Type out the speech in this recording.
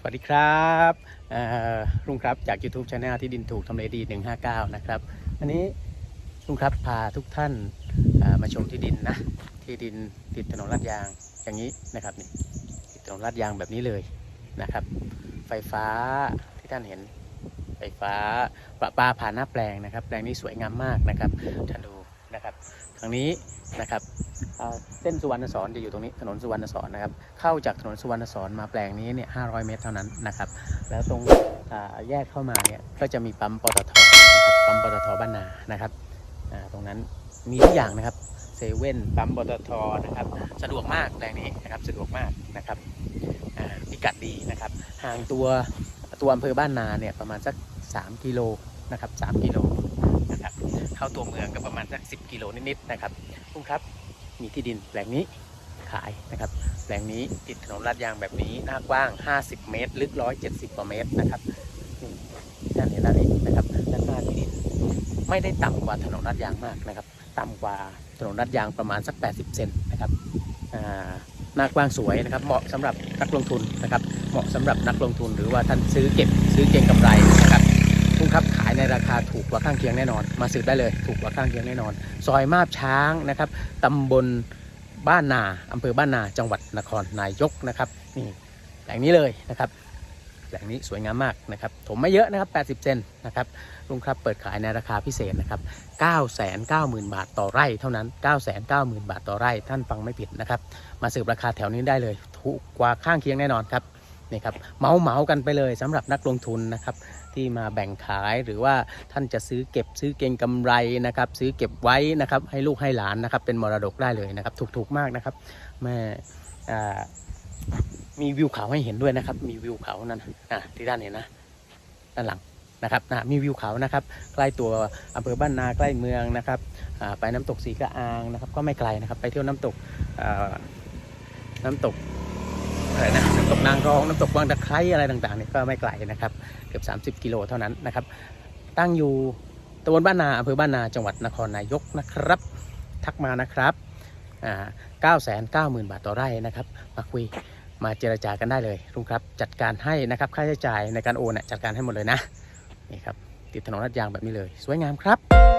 สวัสดีครับเอ่อลุงครับจาก YouTube Channel ที่ดินถูกทำเลดี 159 นะครับอันนี้ลุงครับพาทุกท่านมาชมที่ดินนะ ที่ดินติดถนนลาดยางอย่างนี้นะครับนี่ติดถนนลาดยางแบบนี้เลยนะครับ ไฟฟ้าที่ท่านเห็นไฟฟ้าประปาผ่านหน้าแปลงนะครับแปลงนี้สวยงามมากนะครับท่านดู นะครับทางนี้นะครับเส้นสุวรรณสอนจะอยู่ตรงนี้ถนนสุวรรณสอนนะครับเข้าจากถนนสุวรรณสอนมาแปลงนี้เนี่ย500เมตรเท่านั้นนะครับแล้วตรงแยกเข้ามาเนี่ยก็จะมีปั๊มปตทนะครับปั๊มปตทบ้านนานะครับตรงนั้นมีทุกอย่างนะครับเซเว่นปั๊มปตทนะครับสะดวกมากแปลงนี้นะครับสะดวกมากนะครับพิกัดดีนะครับห่างตัวตัวอำเภอบ้านนาเนี่ยประมาณสัก 3 กิโลนะครับ3กิโล นะครับ เข้าตัวเมืองก็ประมาณสัก 10 กิโลนิดๆนะครับลุงครับมีที่ดินแปลงนี้ขายนะครับแปลงนี้ติดถนนลาดยางแบบนี้หน้ากว้าง 50 เมตร ลึก 170กว่าเมตรนะครับนี่ด้านนี้ด้านนี้นะครับด้านหน้าที่ดินไม่ได้ต่ำกว่าถนนลาดยางมากนะครับ ต่ำกว่าถนนลาดยางประมาณสัก 80 เซนนะครับหน้ากว้างสวยนะครับ เหมาะสำหรับนักลงทุนนะครับ เหมาะสำหรับนักลงทุนหรือว่าท่านซื้อเก็บซื้อเก็งกำไรายในราคาถูกกว่าข้างเคียงแน่นอน มาสืบได้เลยถูกกว่าข้างเคียงแน่นอน ซอยมาบช้างนะครับตำบลบ้านนาอำเภอบ้านนาจังหวัดนครนายกนะครับนี่แหล่งนี้เลยนะครับแหล่งนี้สวยงามมากนะครับถมไม่เยอะนะครับ 80 เซนนะครับลุงครับเปิดขายในราคาพิเศษนะครับ 990,000 บาทต่อไร่เท่านั้น 990,000 บาทต่อไร่ท่านฟังไม่ผิดนะครับมาสืบราคาแถวนี้ได้เลย ถูกกว่าข้างเคียงแน่นอนครับนี่ครับเมาเมาๆกันไปเลยสำหรับนักลงทุนนะครับ ที่มาแบ่งขาย หรือว่าท่านจะซื้อเก็บซื้อเก็งกำไรนะครับซื้อเก็บไว้นะครับให้ลูกให้หลานนะครับเป็นมรดกได้เลยนะครับถูกๆมากนะครับแม่มีวิวเขาให้เห็นด้วยนะครับ มีวิวเขานั่นอะที่ด้านเห็นนะด้านหลังนะครับนะมีวิวเขานะครับใกล้ตัวอำเภอบ้านนาใกล้เมืองนะครับไปน้ำตกสีกระอางนะครับ ก็ไม่ไกลนะครับ ไปเที่ยวน้ำตกน้ำตก อะไรนะน้ำตกนางรองน้ำตกบางตะไคร้อะไรต่างๆเนี่ยก็ไม่ไกลนะครับ เกือบ 30 กิโลเท่านั้นนะครับ ตั้งอยู่ตำบลบ้านนาอำเภอบ้านนาจังหวัดนครนายกนะครับ ทักมานะครับอ่า990,000บาทต่อไร่นะครับ มาคุยมาเจรจากันได้เลยลุงครับ จัดการให้นะครับค่าใช้จ่ายในการโอนเนี่ยจัดการให้หมดเลยนะนี่ครับติดถนนลาดยางแบบนี้เลย สวยงามครับ